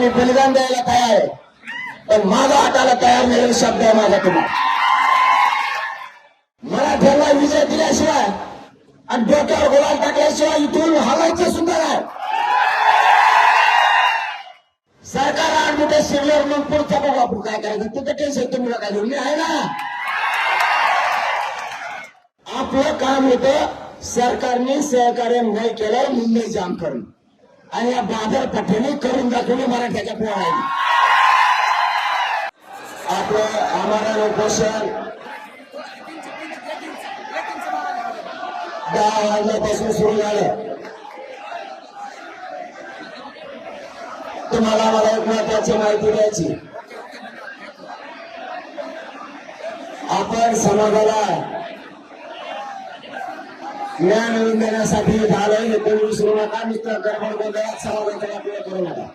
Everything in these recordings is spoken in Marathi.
मी बलिदान द्यायला तयार आहे. पण माझा हाताला तयार नाही शब्द आहे माझा तुम्हाला. मराठ्याला विजय दिल्याशिवाय आणि डोक्यावर गोळा टाकल्याशिवाय इथून हलायचं सुद्धा नाही. सरकार आठ मोठे शिरल्यावर मग पुढचा बघा आपण काय करायचं. तिथं टेन्शन तुम्ही नका घेऊन आहे ना. आपलं काम होतं सरकारने सहकार्य नाही केलं मुंबई जाम करणं आणि या बाजारपेठेने करून दाखवले मराठ्याच्या पोळाने आपलं आम्हाला उपोषण दहा वाजल्यापासून सुरू झालं. तुम्हाला मला एक महत्वाची माहिती द्यायची. आपण समाजाला ज्ञान देण्यासाठी झालंय हे कोणी विसरू नका. नुसतं गडबड गोंधळात समाजाचा आपल्याला करू नका.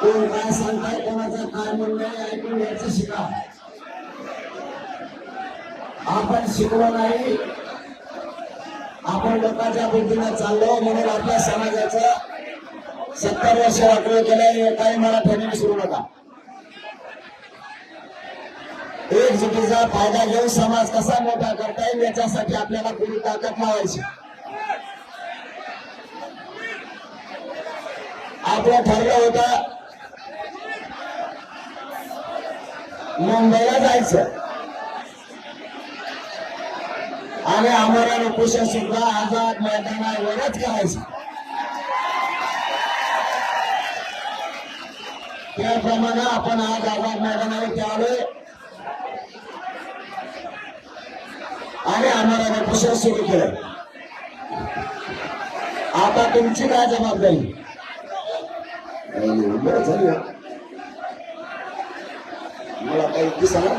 कोण काय सांगताय कोणाचं काय म्हणणं ऐकून घ्यायचं शिका. आपण शिकलो नाही. आपण लोकांच्या बुद्धीने चाललो म्हणून आपल्या समाजाचं सत्तर वर्ष वाटलं केलंय काही मला मराठ्याने विसरू नका. एकजुटीचा फायदा घेऊन समाज कसा मोठा करता येईल याच्यासाठी आपल्याला पूर्ण ताकद लावायची. आपलं ठरलं होतं मुंबईला जायचं. आणि आम्हाला उपोषण सुद्धा आझाद मैदानावरच करायचं. त्याप्रमाणे आपण आज आझाद मैदानावर आलोय आणि आम्हाला उपोषण सुरू केलं. आता तुमची काय जबाबदारी? बरं झाली. मला काही दिसायला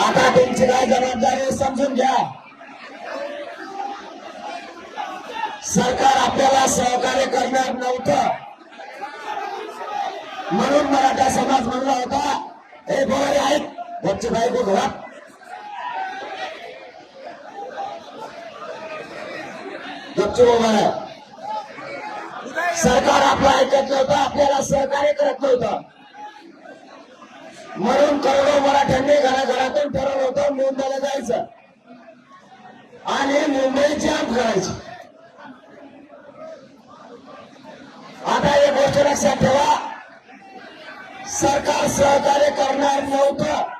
आता तुमची काय जबाबदारी समजून घ्या. सरकार आपल्याला सहकार्य करणार नव्हतं. म्हणून मराठा समाज म्हणला होता हे बोलारे आहेत गच्ची बायको घरात गच्ची उभा सरकार आपला ऐकत नव्हतं आपल्याला सहकार्य करत नव्हतं म्हणून करोडो मराठ्यांनी घराघरातून ठरवलं होतं मुंबईला जायचं आणि मुंबई जाम करायची आता एक गोष्ट लक्षात ठेवा सरकार सहकार्य करणार नव्हतं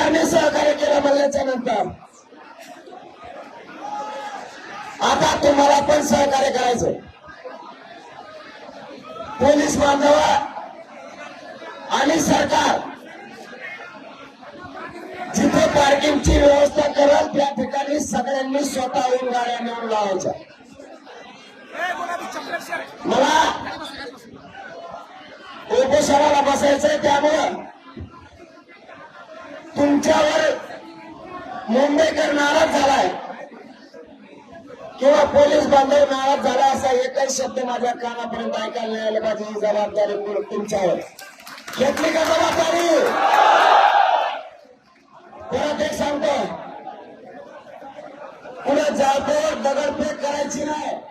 आता सहकार्य केलं म्हणल्याच्या नंतर. आता तुम्हाला पण सहकार्य करायचं पोलीस बांधव आणि सरकार. जिथे पार्किंगची व्यवस्था करल त्या ठिकाणी सगळ्यांनी स्वतःहून गाड्या नेऊन लावायच्या. मला उपोषणाला बसायचंय त्यामुळं तुमच्यावर मुंबईकर नाराज झालाय. किंवा पोलीस बांधव नाराज झाला असा एकच शब्द माझ्या कानापर्यंत ऐकायला नाही आले. पाहिजे ही जबाबदारी तुमच्यावर. घेतली का जबाबदारी? परत एक सांगतो. पुढे जातो दगडफेक करायची नाही.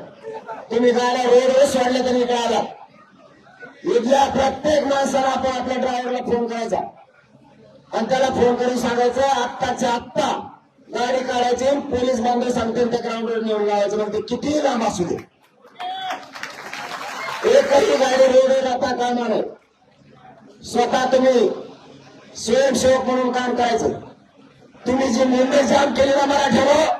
तुम्ही गाड्या रोडवर सोडल्या तर इकडे आला इथल्या प्रत्येक माणसाला आपण आपल्या ड्रायव्हरला फोन करायचा. आणि त्याला फोन करून सांगायचं आत्ताच्या आत्ता गाडी काढायची पोलीस बांधव सांगतील त्या ग्राउंडवर नेऊन लावायचं. मग ते किती लांब असू दे. एकही गाडी रोडवर आता कामा नये स्वतः तुम्ही स्वयंसेवक म्हणून काम करायचं. तुम्ही जी मुंबई जाम केली ना मराठ्यावर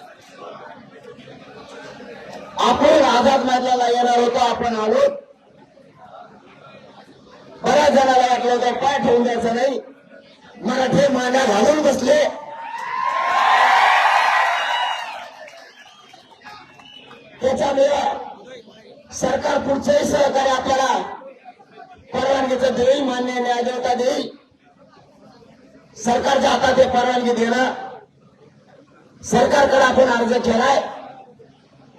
आपण आझाद मैदानाला येणार होतो आपण आलो बऱ्याच जणाला वाटलं होतं पाय ठेवून द्यायचं नाही. मराठी मांड्या घालून बसले. त्याच्यामुळे सरकार पुढचंही सहकार्य आपल्याला परवानगीचं देईल मान्य न्यायदेवता देईल. सरकारच्या हातात परवानगी देणं. सरकारकडे आपण अर्ज केलाय.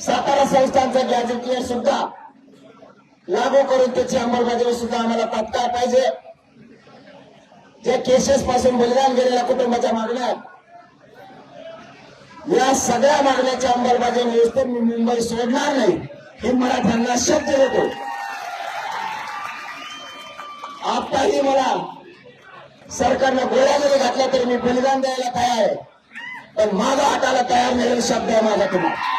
सातारा संस्थांचं गॅजेटियर सुद्धा लागू करून त्याची अंमलबजावणी सुद्धा आम्हाला तात्काळ पाहिजे. ज्या केसेस पासून बलिदान गेलेल्या कुटुंबाच्या मागण्या आहेत, या सगळ्या मागण्याच्या अंमलबजावणी व्यवस्थेत मी मुंबई सोडणार नाही. हे मराठ्यांना शब्द देतो. आताही मला सरकारनं गोळ्या जरी घातल्या तरी मी बलिदान द्यायला तयार आहे. पण माझा हाताला तयार नाही शब्द आहे माझा तुम्हाला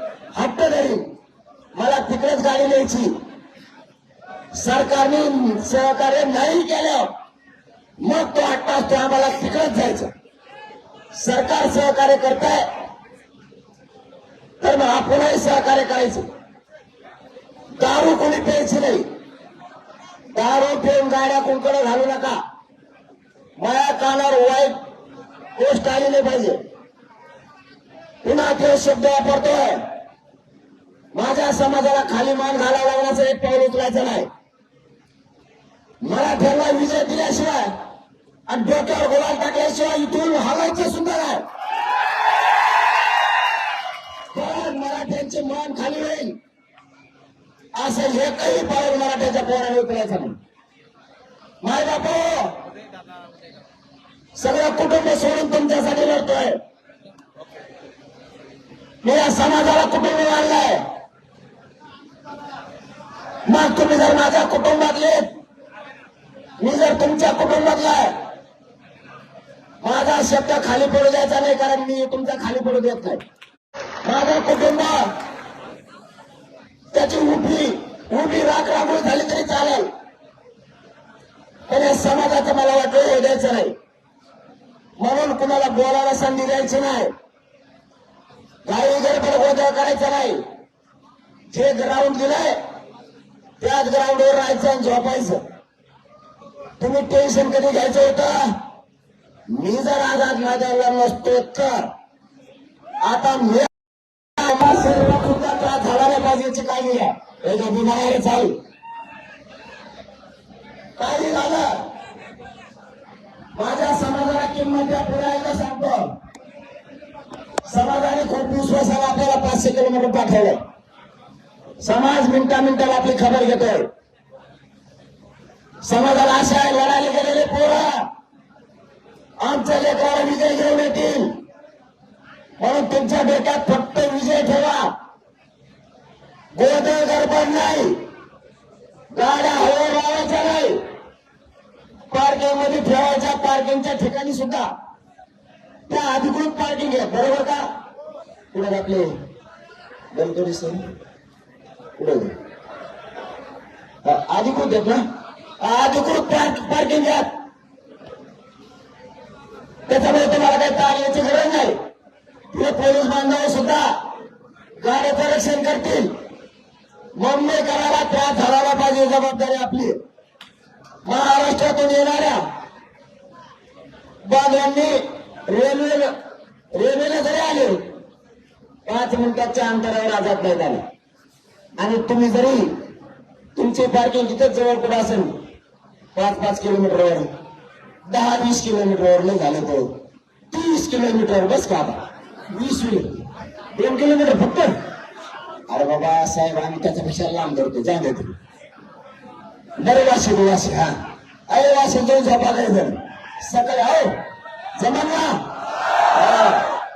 हट्ट धरी मला तिकडेच गाडी न्यायची. सरकारने सहकार्य नाही केलं. मग तो हट्ट असतो आम्हाला तिकडेच जायचं. सरकार सहकार्य करताय तर मग आपणही सहकार्य करायचं. दारू कोणी प्यायची नाही. दारू पिऊन गाड्या कोणकडे घालू नका. माया कानावर वाईट गोष्ट आली नाही पाहिजे. पुन्हा ते शब्द वापरतोय. माझ्या समाजाला खाली मान घालावा लागण्याचं एक पाऊल उचलायचं नाही. मराठ्याला विजय दिल्याशिवाय आणि डोक्यावर गोळा टाकल्याशिवाय इथून हवायचं सुद्धा नाही. मराठ्यांचे मान खाली होईल. असं एकही पाऊल मराठ्याच्या पोराने उचलायचं नाही. माय बापू हो. सगळं कुटुंब सोडून तुमच्यासाठी लढतोय. मी या समाजाला कुटुंब मानलाय. मग तुम्ही जर माझ्या कुटुंबातले मी जर तुमच्या कुटुंबातला आहे माझा शब्द खाली पडू द्यायचा नाही कारण मी तुमचा खाली पडू देत नाही. माझा कुटुंब त्याची उभी उभी राख झाली तरी चालेल. पण या समाजाचं मला वाटलं हे द्यायचं नाही. म्हणून कुणाला बोलायला संधी द्यायची नाही. काही गडबड गोंधळ करायचा नाही. जे ग्राउंड दिलंय त्याच ग्राउंडवर राहायचं आणि झोपायचं. तुम्ही टेन्शन कधी घ्यायचं होतं? मी जर आझाद मैदानाला नसतो तर. आता मी शरीरात सुद्धा त्रास झाला नाही पाहिजे याची काळजी घ्या हे जे चालू. काही झालं? माझ्या समाजाला किंमत द्या पुरायला सांगतो. समाजाने खूप विश्वासाला आपल्याला पाचशे किलोमीटर पाठवलं समाज मिनटा मिनटाला आपली खबर घेतोय. समाजाला आशा आहे लढायला गेलेले पोरं. आमच्या लेकराला विजय घेऊन येतील. म्हणून तुमच्या बेटात फक्त विजय ठेवा. गोदळ गडबड नाही. गाड्या हवा लावायच्या नाही. पार्किंगमध्ये ठेवायच्या पार्किंगच्या ठिकाणी सुद्धा. त्या अधिकृत पार्किंग आहे बरोबर का? पुढे आपले गणपती सर. पुढे अधिकृत आहेत ना? अधिकृत पार्किंग आहेत त्याच्यामुळे तुम्हाला काही ताण याची गरज नाही. तिथे पोलीस बांधव सुद्धा गाड्याचं रक्षण करतील. मुंबई करायला त्रास झाला पाहिजे जबाबदारी आपली. महाराष्ट्रातून येणाऱ्या बांधवांनी रेल्वे रेल्वेला जरी आले पाच मिनिटाच्या अंतरावर आझाद नाही झाले. आणि तुम्ही जरी तुमची पार्किंग तिथेच जवळ कुठं असेल पाच पाच किलोमीटरवर दहा वीस किलोमीटरवर नाही झालं तर तीस किलोमीटर बस का आता वीस किलो दोन किलोमीटर फक्त? अरे बाबा साहेब आम्ही त्याच्यापेक्षा लांब धरतो. जा देतो बरे वाशी वाशी हा. अरे वाशी जाऊन झोपा काय जण सकाळी हो. जमा ना?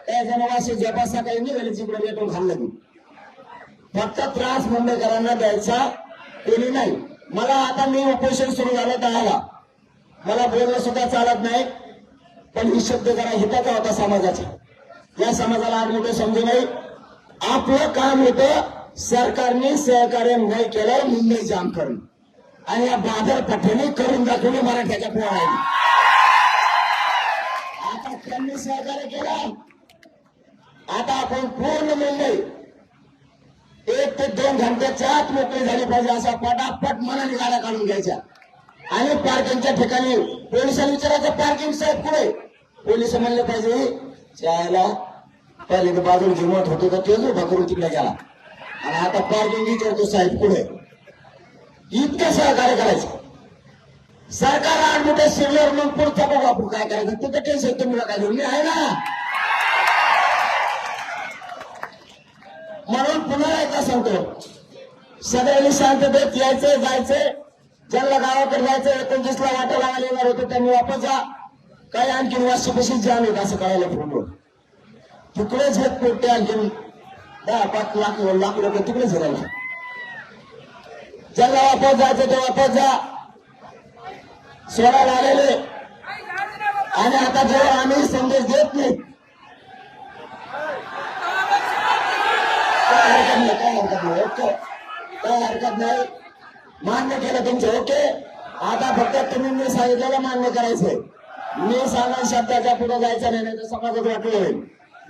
त्या जण वाशी झोपा सकाळी निघाली तिकडे भेटून खाल्लं फक्त त्रास मुंबईकरांना द्यायचा कोणी नाही. मला आता मी उपोषण सुरू झालं दहाला मला बोलणं सुद्धा चालत नाही. पण ही शब्द जरा हिताचा होता समाजाचा. या समाजाला आज मोठं समजू नाही आपलं काम होतं सरकारने सहकार्य नाही केलं मुंबई जाम करून. आणि या बाजारपेठेने करून दाखवली मराठ्याच्या पोळाने आता त्यांनी सहकार्य केलं. आता आपण पूर्ण मुंबई एक ते दोन घंट्याच्या आत मोकळी झाली पाहिजे असा पटापट मनाने गाड्या काढून घ्यायच्या. आणि पार्किंगच्या ठिकाणी पोलिसांनी विचारायचं पार्किंग साहेब कुठे? पोलीस म्हणले पाहिजे चायला पहिले तर बाजूला जिमत होतो तर तेच उभा करून तिकडे गेला. आणि आता पार्किंग विचारतो साहेब कुठे? इतकं सहकार्य करायचं सरकार आठ मोठ्या शिरल्यावर मग पुढचा बघू आपण काय करायचं. तिथं टेन्शन तुम्ही काय घेऊन मी आहे ना. म्हणून पुन्हा एकदा सांगतो. सगळ्यांनी शांततेत यायचं जायचं. ज्यांना गावाकडे जायचं एकोणतीसला वाटा लावायला येणार होतं त्यांनी वापस जा. काही आणखीन वाशीपाशी जाम येत असं कळायला फोनवर तिकडेच आहेत पोटे आणखीन दहा पाच लाख लाख लोक तिकडेच राहिले. ज्यांना वापस जायचं ते वापस जा. सोडायला आलेले आणि आता जेव्हा आम्ही संदेश देत नाही हरकत नाही काय हरकत नाही ओके काय हरकत नाही मान्य केलं तुमचं ओके आता फक्त तुम्ही मी सांगितलेलं मान्य करायचंय मी सांगा शब्दाच्या पुढे जायचं नाही नाही तर समाजात वाटलं होईल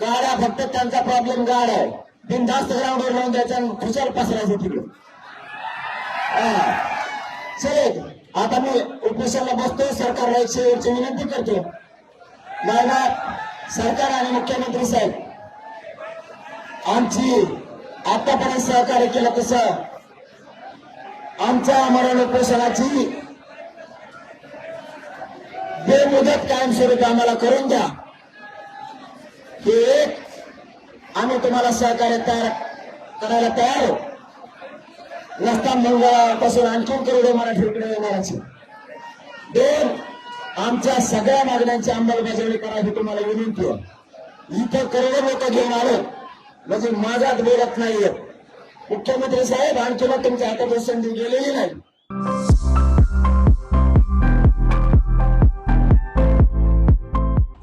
गाड्या फक्त त्यांचा प्रॉब्लेम गाड आहे बिनधास्त ग्राउंडवर लावून द्यायचा आणि खुशाल पसरायचं तिकडे हा. चल आता मी उपोषणाला बसतो सरकारला एक शेवटची विनंती करतो नाही सरकार आणि मुख्यमंत्री साहेब आमची आतापर्यंत सहकार्य केलं तसं आमच्या आमरण उपोषणाची बेमुदत कायमस्वरूपी आम्हाला करून द्या. हे एक आम्ही तुम्हाला सहकार्य तयार करायला तयार आहोत. नसता मंगळापासून आणखीन करोडो मराठीकडे येणाराची दोन आमच्या सगळ्या मागण्यांची अंमलबजावणी करावी तुम्हाला विनंती आहे. इथं करोडो लोक घेऊन आलो. म्हणजे माझ्यात बोलत नाहीये. मुख्यमंत्री साहेब आणखी मग तुमच्या हातात संधी गेलेली नाही.